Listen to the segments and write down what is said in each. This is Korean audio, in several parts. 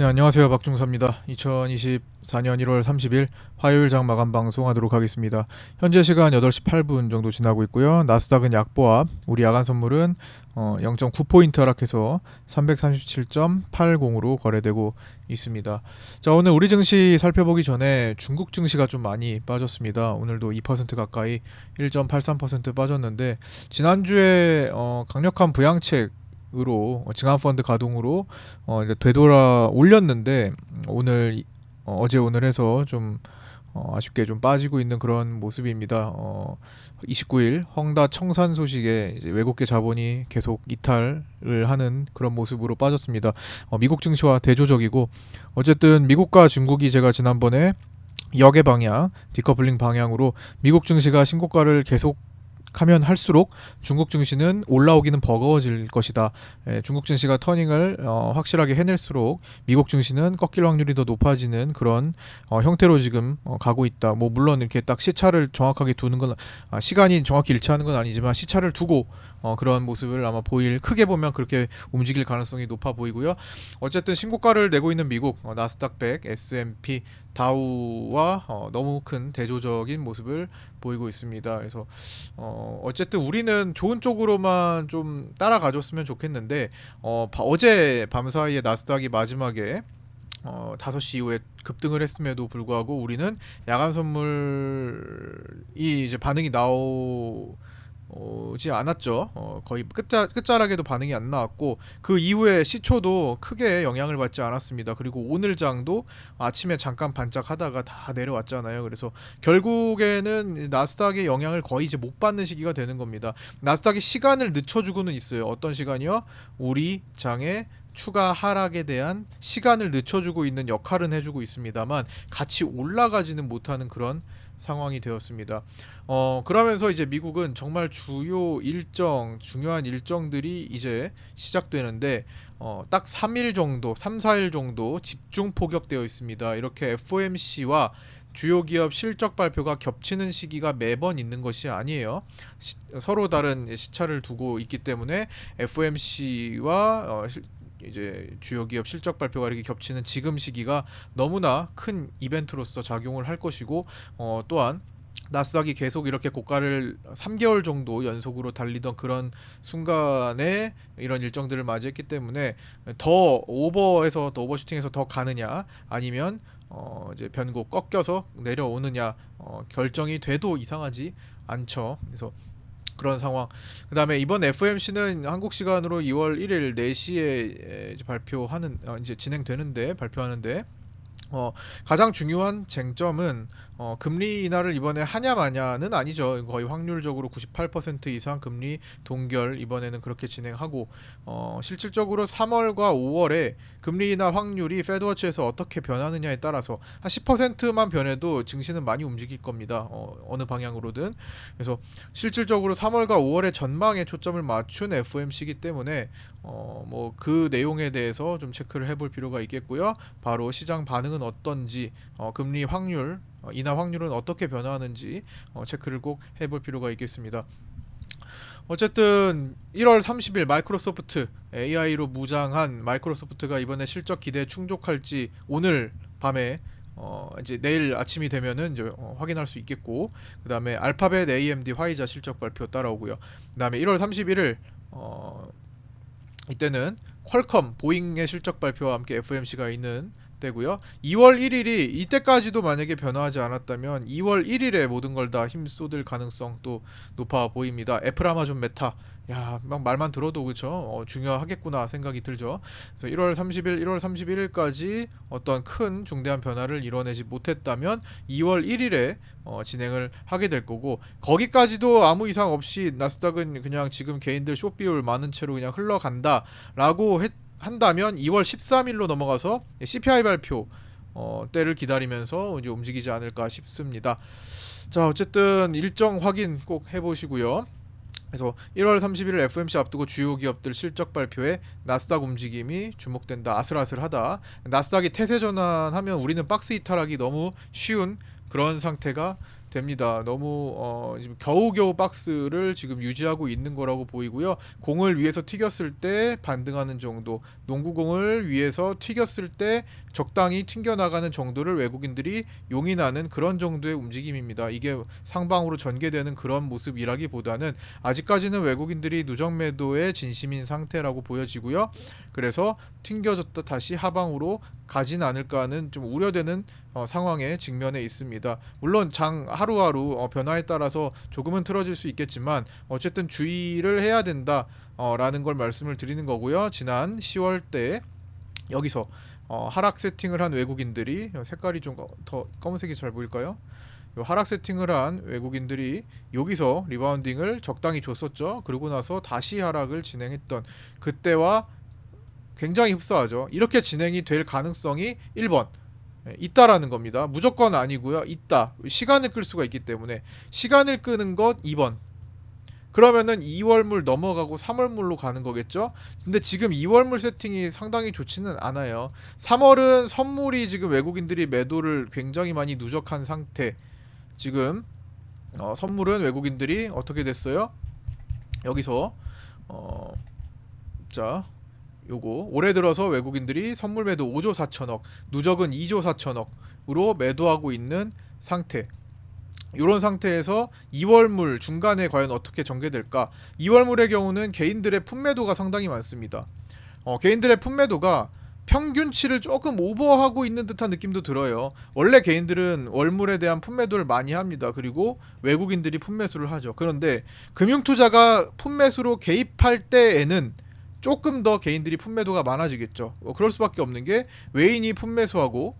네, 안녕하세요. 박중사입니다. 2024년 1월 30일 화요일 장 마감 방송하도록 하겠습니다. 현재 시간 8시 8분 정도 지나고 있고요. 나스닥은 약보합, 우리 야간 선물은 어, 0.9포인트 하락해서 337.80으로 거래되고 있습니다. 자, 오늘 우리 증시 살펴보기 전에 중국 증시가 좀 많이 빠졌습니다. 오늘도 2% 가까이 1.83% 빠졌는데 지난주에 어, 강력한 부양책 으로 증한 펀드 가동으로 어 이제 되돌아 올렸는데 음, 오늘 이- 어, 어제 오늘 해서 좀 어, 아쉽게 좀 빠지고 있는 그런 모습입니다. 어, 29일 헝다 청산 소식에 외국계 자본이 계속 이탈을 하는 그런 모습으로 빠졌습니다. 어, 미국 증시와 대조적이고 어쨌든 미국과 중국이 제가 지난번에 역의 방향, 디커플링 방향으로 미국 증시가 신고가를 계속 하면 할수록 중국 증시는 올라오기는 버거워질 것이다. 예, 중국 증시가 터닝을 어, 확실하게 해낼수록 미국 증시는 꺾일 확률이 더 높아지는 그런 어, 형태로 지금 어, 가고 있다. 뭐 물론 이렇게 딱 시차를 정확하게 두는 건 아, 시간이 정확히 일치하는 건 아니지만 시차를 두고 어, 그런 모습을 아마 보일 크게 보면 그렇게 움직일 가능성이 높아 보이고요. 어쨌든 신고가를 내고 있는 미국 어, 나스닥 100, S&P, 다우와 어, 너무 큰 대조적인 모습을 보이고 있습니다. 그래서 어, 어쨌든 우리는 좋은 쪽으로만 좀 따라가줬으면 좋겠는데 어, 바- 어제 밤 사이에 나스닥이 마지막에 어, 5시 이후에 급등을 했음에도 불구하고 우리는 야간 선물이 이제 반응이 나오 지 않았죠. 어, 거의 끝자, 끝자락에도 반응이 안 나왔고 그 이후에 시초도 크게 영향을 받지 않았습니다. 그리고 오늘 장도 아침에 잠깐 반짝하다가 다 내려왔잖아요. 그래서 결국에는 나스닥의 영향을 거의 이제 못 받는 시기가 되는 겁니다. 나스닥이 시간을 늦춰주고는 있어요. 어떤 시간이요? 우리 장의 추가 하락에 대한 시간을 늦춰주고 있는 역할은 해주고 있습니다만 같이 올라가지는 못하는 그런 상황이 되었습니다. 어 그러면서 이제 미국은 정말 주요 일정 중요한 일정들이 이제 시작되는데 어, 딱 3일 정도, 3, 4일 정도 집중 포격되어 있습니다. 이렇게 FOMC와 주요 기업 실적 발표가 겹치는 시기가 매번 있는 것이 아니에요. 시- 서로 다른 시차를 두고 있기 때문에 FOMC와 어, 실- 이제 주요 기업 실적 발표가 이렇게 겹치는 지금 시기가 너무나 큰 이벤트로서 작용을 할 것이고 어, 또한 나스닥이 계속 이렇게 고가를 3개월 정도 연속으로 달리던 그런 순간에 이런 일정들을 맞이했기 때문에 더 오버해서 더 오버슈팅해서 더 가느냐 아니면 어 이제 변곡 꺾여서 내려오느냐 어 결정이 돼도 이상하지 않죠. 그래서 그런 상황. 그다음에 이번 FOMC는 한국 시간으로 2월 1일 4시에 이제 발표하는 어, 이제 진행되는데 발표하는데 어, 가장 중요한 쟁점은 어, 금리 인하를 이번에 하냐 마냐는 아니죠. 거의 확률적으로 98% 이상 금리 동결 이번에는 그렇게 진행하고 어, 실질적으로 3월과 5월에 금리 인하 확률이 페드워치에서 어떻게 변하느냐에 따라서 한 10%만 변해도 증시는 많이 움직일 겁니다. 어, 어느 방향으로든 그래서 실질적으로 3월과 5월의 전망에 초점을 맞춘 FOMC이기 때문에 어, 뭐 그 내용에 대해서 좀 체크를 해볼 필요가 있겠고요. 바로 시장 반응은 어떤지, 어, 금리 확률, 어, 인하 확률은 어떻게 변화하는지 어, 체크를 꼭 해볼 필요가 있겠습니다. 어쨌든 1월 30일 마이크로소프트 AI로 무장한 마이크로소프트가 이번에 실적 기대에 충족할지 오늘 밤에 어 이제 내일 아침이 되면은 이제 어, 확인할 수 있겠고 그다음에 알파벳 AMD 화이자 실적 발표 따라오고요. 그다음에 1월 31일 어 이때는 퀄컴 보잉의 실적 발표와 함께 FMC가 있는 때고요. 2월 1일이 이때까지도 만약에 변화하지 않았다면 2월 1일에 모든 걸 다 힘 쏟을 가능성도 높아 보입니다. 애플, 아마존, 메타. 야, 막 말만 들어도 그렇죠. 어, 중요하겠구나 생각이 들죠. 그래서 1월 30일, 1월 31일까지 어떤 큰 중대한 변화를 이뤄내지 못했다면 2월 1일에 어, 진행을 하게 될 거고 거기까지도 아무 이상 없이 나스닥은 그냥 지금 개인들 쇼 비율 많은 채로 그냥 흘러간다라고 했, 한다면 2월 13일로 넘어가서 CPI 발표 어, 때를 기다리면서 이제 움직이지 않을까 싶습니다. 자 어쨌든 일정 확인 꼭 해보시고요. 그래서 1월 31일 FMC 앞두고 주요 기업들 실적 발표에 나스닥 움직임이 주목된다. 아슬아슬하다. 나스닥이 태세 전환하면 우리는 박스 이탈하기 너무 쉬운 그런 상태가 됩니다. 너무 어, 지금 겨우겨우 박스를 지금 유지하고 있는 거라고 보이고요. 공을 위에서 튀겼을 때 반등하는 정도, 농구공을 위에서 튀겼을 때 적당히 튕겨 나가는 정도를 외국인들이 용인하는 그런 정도의 움직임입니다. 이게 상방으로 전개되는 그런 모습이라기보다는 아직까지는 외국인들이 누적 매도의 진심인 상태라고 보여지고요. 그래서 튕겨졌다 다시 하방으로 가진 않을까 하는 좀 우려되는 어, 상황에 직면해 있습니다. 물론 장 하루하루 어, 변화에 따라서 조금은 틀어질 수 있겠지만 어쨌든 주의를 해야 된다라는 걸 말씀을 드리는 거고요. 지난 10월 때 여기서 어, 하락 세팅을 한 외국인들이 어, 색깔이 좀 더 검은색이 잘 보일까요? 요 하락 세팅을 한 외국인들이 여기서 리바운딩을 적당히 줬었죠. 그러고 나서 다시 하락을 진행했던 그때와 굉장히 흡사하죠. 이렇게 진행이 될 가능성이 1번 예, 있다라는 겁니다. 무조건 아니고요. 있다. 시간을 끌 수가 있기 때문에 시간을 끄는 것 2번. 그러면은 2월물 넘어가고 3월물로 가는 거겠죠? 근데 지금 2월물 세팅이 상당히 좋지는 않아요. 3월은 선물이 지금 외국인들이 매도를 굉장히 많이 누적한 상태. 지금 어, 선물은 외국인들이 어떻게 됐어요? 여기서 어, 자 요거 올해 들어서 외국인들이 선물 매도 5조 4천억, 누적은 2조 4천억으로 매도하고 있는 상태. 이런 상태에서 2월물 중간에 과연 어떻게 전개될까? 2월물의 경우는 개인들의 품매도가 상당히 많습니다. 어, 개인들의 품매도가 평균치를 조금 오버하고 있는 듯한 느낌도 들어요. 원래 개인들은 월물에 대한 품매도를 많이 합니다. 그리고 외국인들이 품매수를 하죠. 그런데 금융투자가 품매수로 개입할 때에는 조금 더 개인들이 품매도가 많아지겠죠. 어, 그럴 수밖에 없는 게 외인이 품매수하고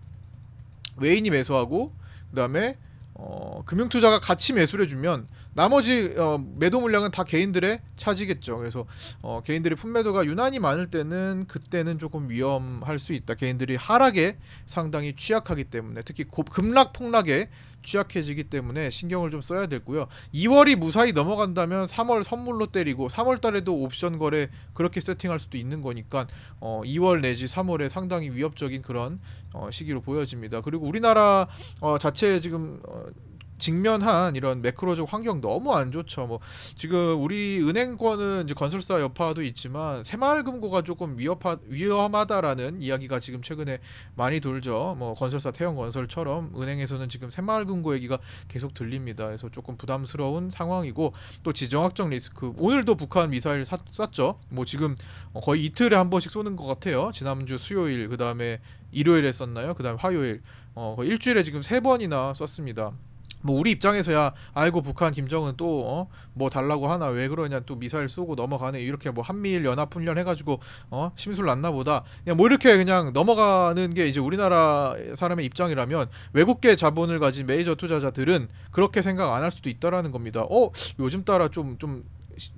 외인이 매수하고 그다음에 어, 금융투자가 같이 매수를 해주면 나머지 어, 매도 물량은 다 개인들의 차지겠죠. 그래서 어, 개인들이 품매도가 유난히 많을 때는 그때는 조금 위험할 수 있다. 개인들이 하락에 상당히 취약하기 때문에 특히 고, 급락 폭락에 취약해지기 때문에 신경을 좀 써야 되고요. 2월이 무사히 넘어간다면 3월 선물로 때리고 3월 달에도 옵션 거래 그렇게 세팅할 수도 있는 거니까 어, 2월 내지 3월에 상당히 위협적인 그런 어, 시기로 보여집니다. 그리고 우리나라 어, 자체 지금 어, 직면한 이런 매크로적 환경 너무 안 좋죠. 뭐 지금 우리 은행권은 이제 건설사 여파도 있지만 새마을금고가 조금 위협하, 위험하다라는 이야기가 지금 최근에 많이 돌죠. 뭐 건설사 태형건설처럼 은행에서는 지금 새마을금고 얘기가 계속 들립니다. 그래서 조금 부담스러운 상황이고 또 지정학적 리스크 오늘도 북한 미사일 사, 쐈죠. 뭐 지금 거의 이틀에 한 번씩 쏘는 것 같아요. 지난주 수요일 그 다음에 일요일에 썼나요? 그 다음 화요일 어, 일주일에 지금 세 번이나 썼습니다. 뭐 우리 입장에서야 아이고 북한 김정은 또뭐 어? 달라고 하나? 왜 그러냐? 또 미사일 쏘고 넘어가네. 이렇게 뭐 한미일 연합 훈련 해가지고 어? 심술 났나 보다. 그냥 뭐 이렇게 그냥 넘어가는 게 이제 우리나라 사람의 입장이라면 외국계 자본을 가진 메이저 투자자들은 그렇게 생각 안 할 수도 있다라는 겁니다. 어? 요즘 따라 좀좀좀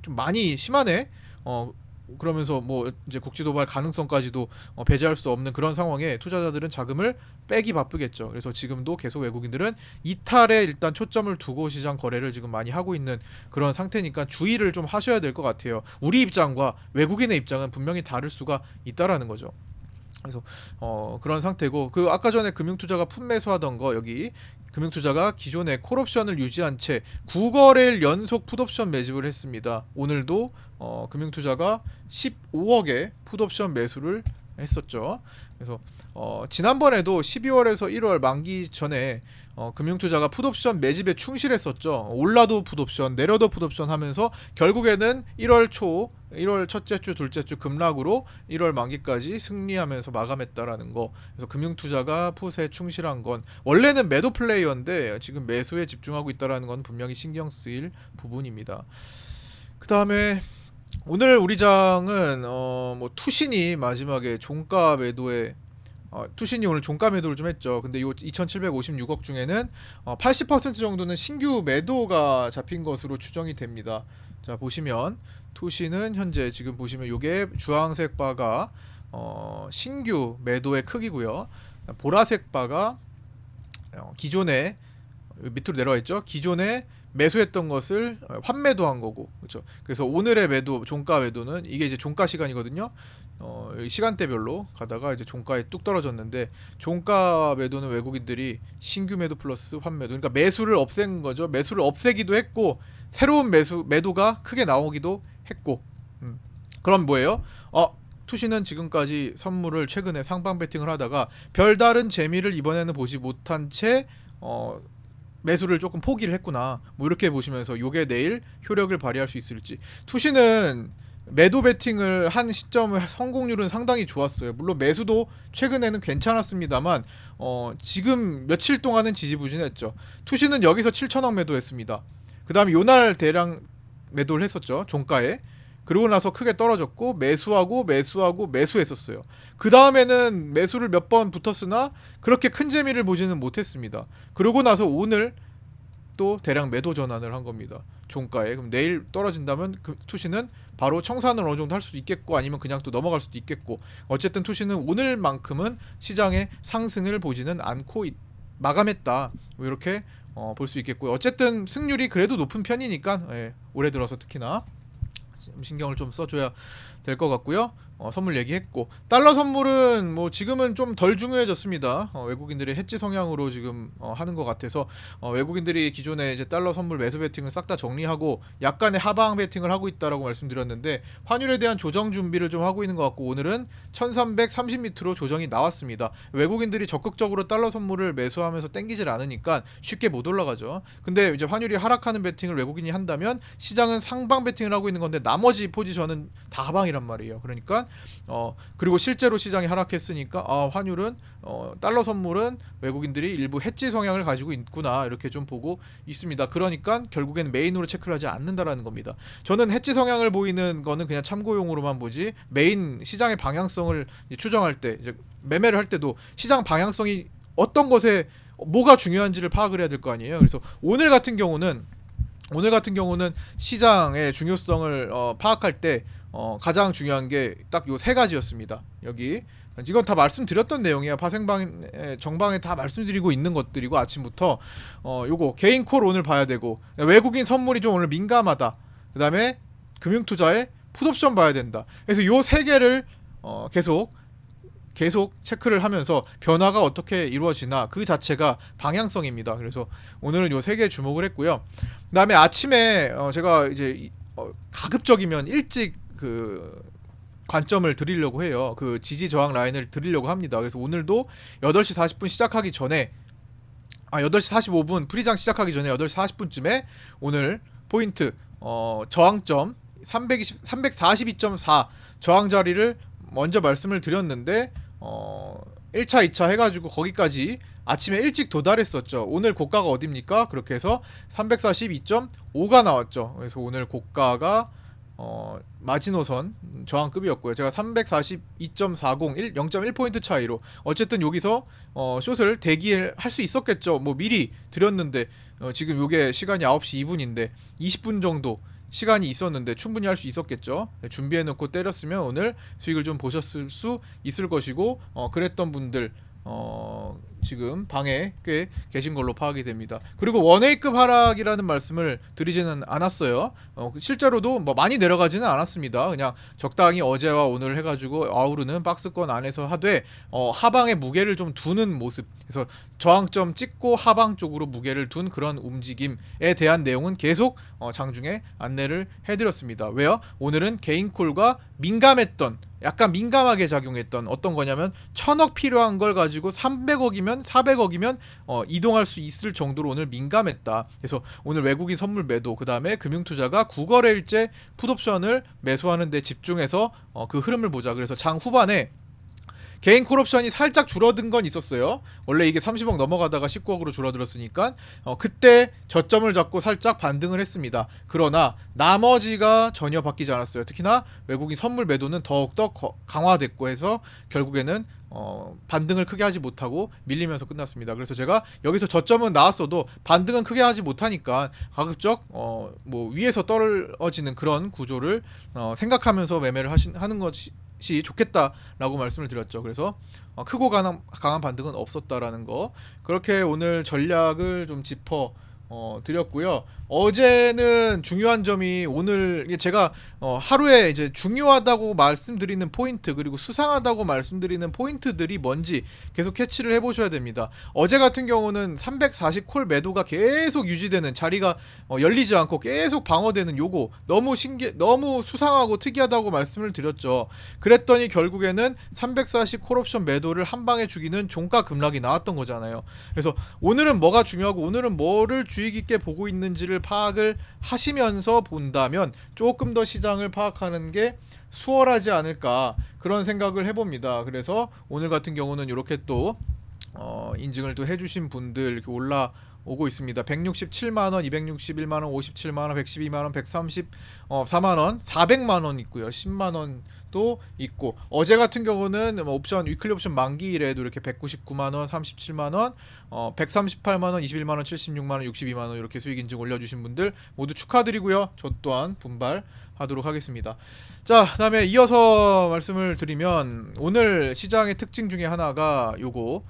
많이 심하네? 어 그러면서 뭐 이제 국지 도발 가능성까지도 어, 배제할 수 없는 그런 상황에 투자자들은 자금을 빼기 바쁘겠죠. 그래서 지금도 계속 외국인들은 이탈에 일단 초점을 두고 시장 거래를 지금 많이 하고 있는 그런 상태니까 주의를 좀 하셔야 될 것 같아요. 우리 입장과 외국인의 입장은 분명히 다를 수가 있다라는 거죠. 그래서 어 그런 상태고 그 아까 전에 금융투자가 풋매수하던 거 여기 금융투자가 기존의 콜옵션을 유지한 채 9거래일 연속 풋옵션 매집을 했습니다. 오늘도 어, 금융투자가 15억의 풋옵션 매수를 했었죠. 그래서 어, 지난번에도 12월에서 1월 만기 전에 어, 금융투자가 풋옵션 매집에 충실했었죠. 올라도 풋옵션, 내려도 풋옵션 하면서 결국에는 1월 초, 1월 첫째 주, 둘째 주 급락으로 1월 만기까지 승리하면서 마감했다라는 거. 그래서 금융투자가 풋에 충실한 건 원래는 매도 플레이어인데 지금 매수에 집중하고 있다라는 건 분명히 신경 쓰일 부분입니다. 그 다음에 오늘 우리 장은 어, 뭐 투신이 마지막에 종가 매도에 어, 투신이 오늘 종가 매도를 좀 했죠. 근데 이 2,756억 중에는 어, 80% 정도는 신규 매도가 잡힌 것으로 추정이 됩니다. 자 보시면 투신은 현재 지금 보시면 이게 주황색 바가 어, 신규 매도의 크기고요. 보라색 바가 어, 기존에 밑으로 내려와 있죠. 기존의 매수했던 것을 어, 환매도 한 거고 그렇죠. 그래서 오늘의 매도 종가 매도는 이게 이제 종가 시간이거든요. 어, 이 시간대별로 가다가 이제 종가에 뚝 떨어졌는데 종가 매도는 외국인들이 신규 매도 플러스 환매도 그러니까 매수를 없앤 거죠. 매수를 없애기도 했고 새로운 매수 매도가 크게 나오기도 했고 음. 그럼 뭐예요? 어 투시는 지금까지 선물을 최근에 상방 베팅을 하다가 별다른 재미를 이번에는 보지 못한 채 어, 매수를 조금 포기를 했구나. 뭐 이렇게 보시면서 요게 내일 효력을 발휘할 수 있을지. 투시는 매도 베팅을 한 시점의 성공률은 상당히 좋았어요. 물론 매수도 최근에는 괜찮았습니다만 어, 지금 며칠 동안은 지지부진했죠. 투시는 여기서 7천억 매도했습니다. 그다음에 요날 대량 매도를 했었죠. 종가에. 그러고 나서 크게 떨어졌고 매수하고 매수하고 매수했었어요. 그 다음에는 매수를 몇 번 붙었으나 그렇게 큰 재미를 보지는 못했습니다. 그러고 나서 오늘 또 대량 매도 전환을 한 겁니다. 종가에 그럼 내일 떨어진다면 그 투시는 바로 청산을 어느 정도 할 수도 있겠고 아니면 그냥 또 넘어갈 수도 있겠고 어쨌든 투시는 오늘만큼은 시장의 상승을 보지는 않고 있- 마감했다 뭐 이렇게 어, 볼 수 있겠고요. 어쨌든 승률이 그래도 높은 편이니까 예, 올해 들어서 특히나 좀 신경을 좀 써줘야 될 것 같고요. 어, 선물 얘기했고 달러 선물은 뭐 지금은 좀 덜 중요해졌습니다. 어, 외국인들이 해지 성향으로 지금 어, 하는 것 같아서 어, 외국인들이 기존에 이제 달러 선물 매수 베팅을 싹 다 정리하고 약간의 하방 베팅을 하고 있다라고 말씀드렸는데 환율에 대한 조정 준비를 좀 하고 있는 것 같고 오늘은 1330m로 조정이 나왔습니다. 외국인들이 적극적으로 달러 선물을 매수하면서 땡기질 않으니까 쉽게 못 올라가죠. 근데 이제 환율이 하락하는 베팅을 외국인이 한다면 시장은 상방 베팅을 하고 있는 건데 나머지 포지션은 다 하방이란 말이에요. 그러니까 어 그리고 실제로 시장이 하락했으니까 아 환율은 어 달러 선물은 외국인들이 일부 해지 성향을 가지고 있구나 이렇게 좀 보고 있습니다. 그러니까 결국엔 메인으로 체크를 하지 않는다라는 겁니다. 저는 해지 성향을 보이는 거는 그냥 참고용으로만 보지 메인 시장의 방향성을 추정할 때 매매를 할 때도 시장 방향성이 어떤 것에 뭐가 중요한지를 파악을 해야 될 거 아니에요. 그래서 오늘 같은 경우는 오늘 같은 경우는 시장의 중요성을 어, 파악할 때 어, 가장 중요한 게 딱 요 세 가지였습니다. 여기 이건 다 말씀드렸던 내용이에요. 파생방에 정방에 다 말씀드리고 있는 것들이고 아침부터 어 요거 개인 콜 오늘 봐야 되고 외국인 선물이 좀 오늘 민감하다. 그다음에 금융 투자에 풋옵션 봐야 된다. 그래서 요 세 개를 어 계속 계속 체크를 하면서 변화가 어떻게 이루어지나 그 자체가 방향성입니다. 그래서 오늘은 요 세 개 주목을 했고요. 그다음에 아침에 어 제가 이제 이- 어 가급적이면 일찍 그 관점을 드리려고 해요. 그 지지 저항 라인을 드리려고 합니다. 그래서 오늘도 8시 40분 시작하기 전에 아 8시 45분 프리장 시작하기 전에 8시 40분쯤에 오늘 포인트 어 저항점 320 342.4 저항 자리를 먼저 말씀을 드렸는데 어 1차, 2차 해가지고 거기까지 아침에 일찍 도달했었죠. 오늘 고가가 어딥니까? 그렇게 해서 342.5가 나왔죠. 그래서 오늘 고가가 어, 마지노선 음, 저항급이었고요. 제가 342.40 1 0.1포인트 차이로 어쨌든 여기서 어, 숏을 대기할 수 있었겠죠. 뭐 미리 드렸는데 어, 지금 요게 시간이 9시 2분인데 20분 정도 시간이 있었는데 충분히 할 수 있었겠죠. 네, 준비해 놓고 때렸으면 오늘 수익을 좀 보셨을 수 있을 것이고 어, 그랬던 분들 어, 지금 방에 꽤 계신 걸로 파악이 됩니다. 그리고 원웨이급 하락이라는 말씀을 드리지는 않았어요. 어, 실제로도 뭐 많이 내려가지는 않았습니다. 그냥 적당히 어제와 오늘 해가지고 아우르는 박스권 안에서 하되 어, 하방에 무게를 좀 두는 모습. 그래서 저항점 찍고 하방 쪽으로 무게를 둔 그런 움직임에 대한 내용은 계속 어, 장중에 안내를 해드렸습니다. 왜요? 오늘은 개인 콜과 민감했던 약간 민감하게 작용했던 어떤 거냐면 천억 필요한 걸 가지고 300억이면 400억이면 어, 이동할 수 있을 정도로 오늘 민감했다. 그래서 오늘 외국인 선물 매도 그 다음에 금융 투자가 구거래일째 풋옵션을 매수하는 데 집중해서 어, 그 흐름을 보자. 그래서 장 후반에 개인 콜옵션이 살짝 줄어든 건 있었어요. 원래 이게 30억 넘어가다가 19억으로 줄어들었으니까 어, 그때 저점을 잡고 살짝 반등을 했습니다. 그러나 나머지가 전혀 바뀌지 않았어요. 특히나 외국인 선물 매도는 더욱더 거- 강화됐고 해서 결국에는 어, 반등을 크게 하지 못하고 밀리면서 끝났습니다. 그래서 제가 여기서 저점은 나왔어도 반등은 크게 하지 못하니까 가급적 어, 뭐 위에서 떨어지는 그런 구조를 어, 생각하면서 매매를 하신, 하는 것이 시 좋겠다라고 말씀을 드렸죠. 그래서 어, 크고 강한, 강한 반등은 없었다라는 거 그렇게 오늘 전략을 좀 짚어 어, 드렸고요. 어제는 중요한 점이 오늘 제가 어, 하루에 이제 중요하다고 말씀드리는 포인트 그리고 수상하다고 말씀드리는 포인트들이 뭔지 계속 캐치를 해보셔야 됩니다. 어제 같은 경우는 340콜 매도가 계속 유지되는 자리가 어, 열리지 않고 계속 방어되는 요거 너무 신기 너무 수상하고 특이하다고 말씀을 드렸죠. 그랬더니 결국에는 340콜 옵션 매도를 한 방에 죽이는 종가 급락이 나왔던 거잖아요. 그래서 오늘은 뭐가 중요하고 오늘은 뭐를 주의 깊게 보고 있는지를 파악을 하시면서 본다면 조금 더 시장을 파악하는 게 수월하지 않을까 그런 생각을 해봅니다. 그래서 오늘 같은 경우는 이렇게 또 어, 인증을 또 해주신 분들 올라 오고 있습니다. 167만 원, 261만 원, 57만 원, 112만 원, 130 어, 4만 원, 400만 원 있고요. 10만 원도 있고 어제 같은 경우는 뭐 옵션 위클리 옵션 만기일에도 이렇게 199만 원, 37만 원, 어, 138만 원, 21만 원, 76만 원, 62만 원 이렇게 수익 인증 올려주신 분들 모두 축하드리고요. 저 또한 분발 하도록 하겠습니다. 자, 그다음에 이어서 말씀을 드리면 오늘 시장의 특징 중에 하나가 요거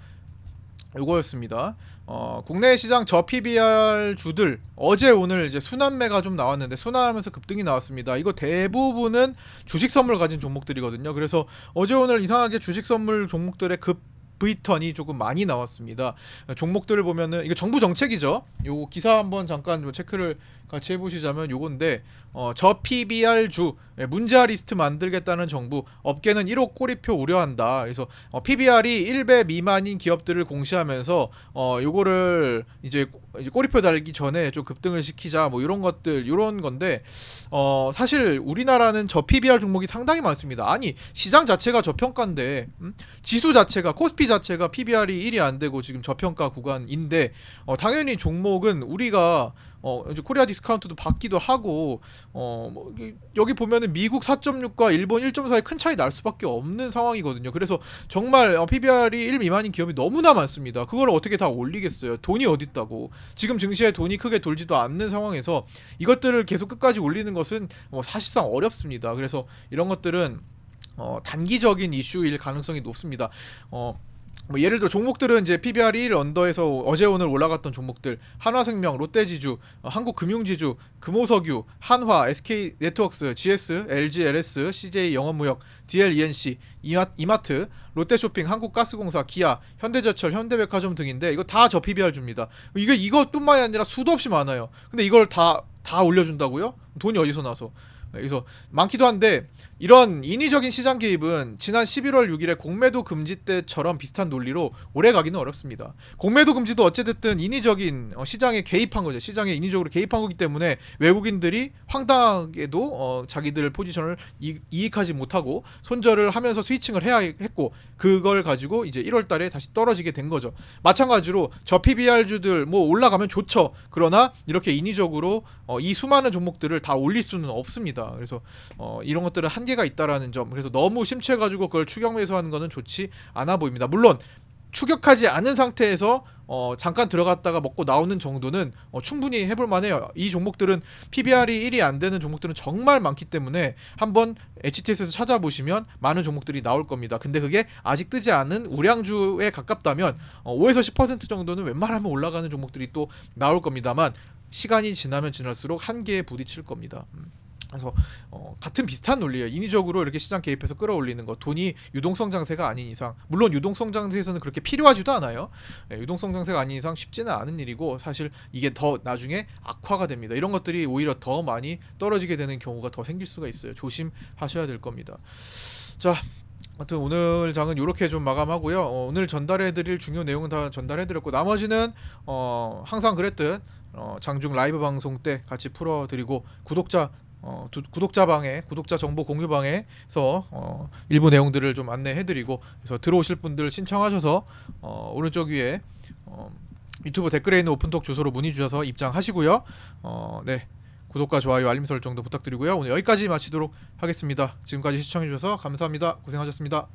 요거였습니다. 어, 국내 시장 저 PBR 주들 어제 오늘 이제 순환매가 좀 나왔는데 순환하면서 급등이 나왔습니다. 이거 대부분은 주식 선물 가진 종목들이거든요. 그래서 어제 오늘 이상하게 주식 선물 종목들의 급 V턴이 조금 많이 나왔습니다. 종목들을 보면은 이거 정부 정책이죠. 요 기사 한번 잠깐 뭐 체크를 같이 해보시자면 요건데 어, 저 PBR 주 예, 문자 리스트 만들겠다는 정부 업계는 1억 꼬리표 우려한다. 그래서 어, PBR이 1배 미만인 기업들을 공시하면서 어, 요거를 이제 꼬리표 달기 전에 좀 급등을 시키자 뭐 이런 것들 이런 건데 어, 사실 우리나라는 저 PBR 종목이 상당히 많습니다. 아니 시장 자체가 저평가인데 음? 지수 자체가 코스피 자체가 PBR이 1이 안 되고 지금 저평가 구간인데 어, 당연히 종목은 우리가 어 이제 코리아 디스카운트도 받기도 하고 어 뭐 여기 보면은 미국 4.6과 일본 1.4의 큰 차이 날 수밖에 없는 상황이거든요. 그래서 정말 어, PBR이 1 미만인 기업이 너무나 많습니다. 그걸 어떻게 다 올리겠어요? 돈이 어디 있다고? 지금 증시에 돈이 크게 돌지도 않는 상황에서 이것들을 계속 끝까지 올리는 것은 뭐 사실상 어렵습니다. 그래서 이런 것들은 어, 단기적인 이슈일 가능성이 높습니다. 어, 뭐 예를 들어 종목들은 이제 PBR 1 언더에서 어제 오늘 올라갔던 종목들 한화생명, 롯데지주, 어, 한국금융지주, 금호석유, 한화, SK 네트워크스, GS, LG, LS, CJ 영업무역, DL, ENC, 이마, 이마트, 롯데쇼핑, 한국가스공사, 기아, 현대제철, 현대백화점 등인데 이거 다 저 PBR 줍니다. 이게 이것뿐만이 아니라 수도 없이 많아요. 근데 이걸 다 다 올려준다고요? 돈이 어디서 나서? 네, 그래서 많기도 한데 이런 인위적인 시장 개입은 지난 11월 6일에 공매도 금지 때처럼 비슷한 논리로 오래 가기는 어렵습니다. 공매도 금지도 어찌됐든 인위적인 어, 시장에 개입한 거죠. 시장에 인위적으로 개입한 거기 때문에 외국인들이 황당하게도 어, 자기들 포지션을 이, 이익하지 못하고 손절을 하면서 스위칭을 해야 했고 그걸 가지고 이제 1월 달에 다시 떨어지게 된 거죠. 마찬가지로 저 PBR주들 뭐 올라가면 좋죠. 그러나 이렇게 인위적으로 어, 이 수많은 종목들을 다 올릴 수는 없습니다. 그래서 어, 이런 것들은 한계 가 있다라는 점. 그래서 너무 심취해가지고 그걸 추격 매수하는 거는 좋지 않아 보입니다. 물론 추격하지 않은 상태에서 어, 잠깐 들어갔다가 먹고 나오는 정도는 어, 충분히 해볼 만해요. 이 종목들은 PBR이 1이 안 되는 종목들은 정말 많기 때문에 한번 HTS에서 찾아보시면 많은 종목들이 나올 겁니다. 근데 그게 아직 뜨지 않은 우량주에 가깝다면 어, 5에서 10% 정도는 웬만하면 올라가는 종목들이 또 나올 겁니다만 시간이 지나면 지날수록 한계에 부딪힐 겁니다. 음. 그래서 어, 같은 비슷한 논리예요. 인위적으로 이렇게 시장 개입해서 끌어올리는 거. 돈이 유동성 장세가 아닌 이상, 물론 유동성 장세에서는 그렇게 필요하지도 않아요. 예, 유동성 장세가 아닌 이상 쉽지는 않은 일이고 사실 이게 더 나중에 악화가 됩니다. 이런 것들이 오히려 더 많이 떨어지게 되는 경우가 더 생길 수가 있어요. 조심하셔야 될 겁니다. 자. 아무튼 오늘 장은 이렇게 좀 마감하고요. 어, 오늘 전달해드릴 중요 내용은 다 전달해드렸고 나머지는 어, 항상 그랬듯 어, 장중 라이브 방송 때 같이 풀어드리고 구독자 어, 두- 구독자 방에 구독자 정보 공유 방에서 어, 일부 내용들을 좀 안내해드리고 그래서 들어오실 분들 신청하셔서 어, 오른쪽 위에 어, 유튜브 댓글에 있는 오픈톡 주소로 문의 주셔서 입장하시고요. 어, 네 구독과 좋아요 알림 설정도 부탁드리고요. 오늘 여기까지 마치도록 하겠습니다. 지금까지 시청해주셔서 감사합니다. 고생하셨습니다.